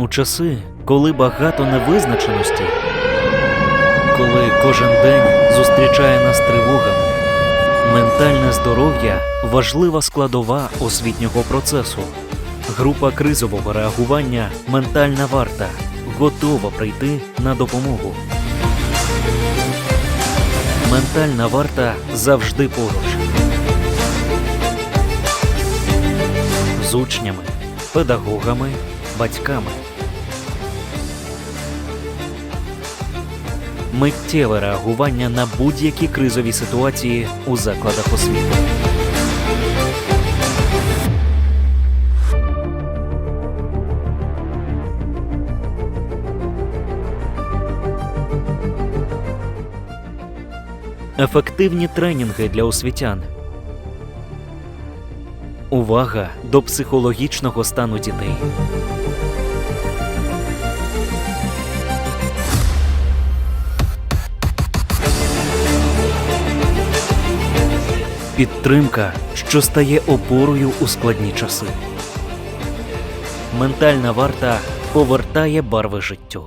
У часи, коли багато невизначеності, коли кожен день зустрічає нас тривогами, ментальне здоров'я важлива складова освітнього процесу. Група кризового реагування Ментальна варта готова прийти на допомогу. Ментальна варта завжди поруч. З учнями, педагогами, батьками. Миттєве реагування на будь-які кризові ситуації у закладах освіти. Ефективні тренінги для освітян. Увага до психологічного стану дітей. Підтримка, що стає опорою у складні часи. Ментальна варта повертає барви життю.